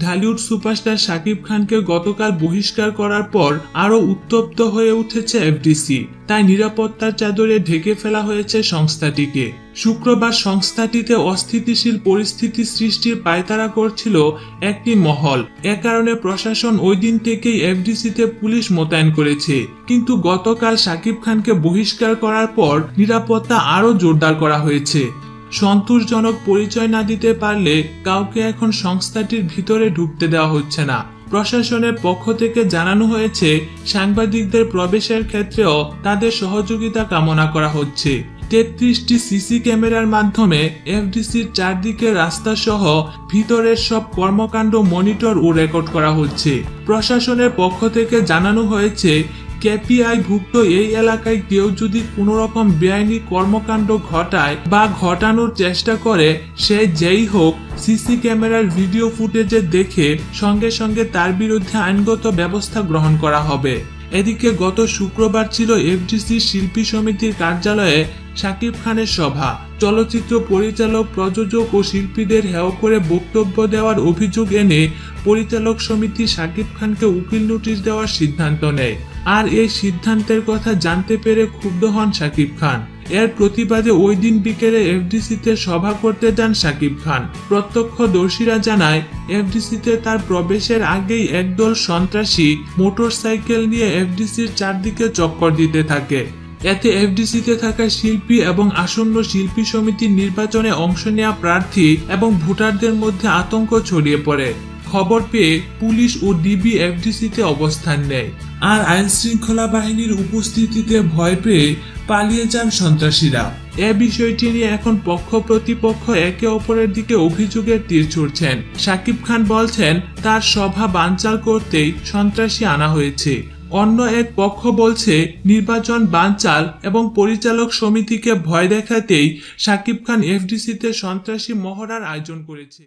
Dhallywood superstar Shakib খানকে গতকাল বহিষ্কার করার পর আরও উত্তপ্ত হয়ে উঠেছে এফডিসি। তাই নিরাপত্তার চাদরে ঢেকে ফেলা হয়েছে সংস্থাটিকে। শুক্রবার সংস্থাটিতে অস্থিতিশীল পরিস্থিতি সৃষ্টির পায়তারা করছিল একটি মহল। এ কারণে প্রশাসন ওই দিন থেকেই এফডিসিতে পুলিশ মোতায়েন করেছে। কিন্তু গতকাল শাকিব খানকে বহিষ্কার করার পর নিরাপত্তা আরও জোরদার করা হয়েছে। সন্তোষজনক পরিচয় না দিতে পারলে কাউকে এখন সংস্থাটির ভিতরে ঢুকতে দেওয়া হচ্ছে না। প্রশাসনের পক্ষ থেকে জানানো হয়েছে, সাংবাদিকদের প্রবেশের ক্ষেত্রেও তাদের সহযোগিতা কামনা করা হচ্ছে। তেত্রিশটি সিসি ক্যামেরার মাধ্যমে এফডিসির চারদিকে রাস্তা সহ ভিতরের সব কর্মকাণ্ড মনিটর ও রেকর্ড করা হচ্ছে। প্রশাসনের পক্ষ থেকে জানানো হয়েছে কেপিআই ভুক্ত এই এলাকায় কেউ যদি কোনো রকম বেআইনি কর্মকাণ্ড ঘটায় বা ঘটানোর চেষ্টা করে, সে যেই হোক, সিসি ক্যামেরার ভিডিও ফুটেজে দেখে সঙ্গে সঙ্গে তার বিরুদ্ধে আইনগত ব্যবস্থা গ্রহণ করা হবে। এদিকে গত শুক্রবার ছিল এফডিসি শিল্পী সমিতির কার্যালয়ে শাকিব খানের সভা। চলচ্চিত্র পরিচালক, প্রযোজক ও শিল্পীদের হেয় করে বক্তব্য দেওয়ার অভিযোগ এনে পরিচালক সমিতি শাকিব খানকে উকিল নোটিশ দেওয়ার সিদ্ধান্ত নেয়। আর এই সিদ্ধান্তের কথা জানতে পেরে ক্ষুব্ধ হন শাকিব খান। এর প্রতিবাদে ওই দিন বিকেলে এফডিসিতে সভা করতে যান শাকিব খান। প্রত্যক্ষদর্শীরা জানায়, এফডিসিতে তার প্রবেশের আগেই একদল সন্ত্রাসী মোটরসাইকেল নিয়ে এফডিসির চারদিকে চক্কর দিতে থাকে। এতে এফডিসিতে থাকা শিল্পী এবং আসন্ন শিল্পী সমিতির নির্বাচনে অংশ নেওয়া প্রার্থী এবং ভোটারদের মধ্যে আতঙ্ক ছড়িয়ে পড়ে। খবর পেয়ে পুলিশ ও ডিবি এফডিসিতে অবস্থান নেয়। আর আইন শৃঙ্খলা বাহিনীর উপস্থিতিতে ভয় পেয়ে পালিয়ে যান সন্ত্রাসীরা। এ বিষয়টি নিয়ে এখন পক্ষ প্রতিপক্ষ একে অপরের দিকে অভিযোগের তীর ছুড়ছেন। সাকিব খান বলছেন, তার সভা বানচাল করতেই সন্ত্রাসী আনা হয়েছে। অন্য এক পক্ষ বলছে, নির্বাচন বানচাল এবং পরিচালক সমিতিকে ভয় দেখাতেই সাকিব খান এফডিসিতে সন্ত্রাসী মহড়ার আয়োজন করেছে।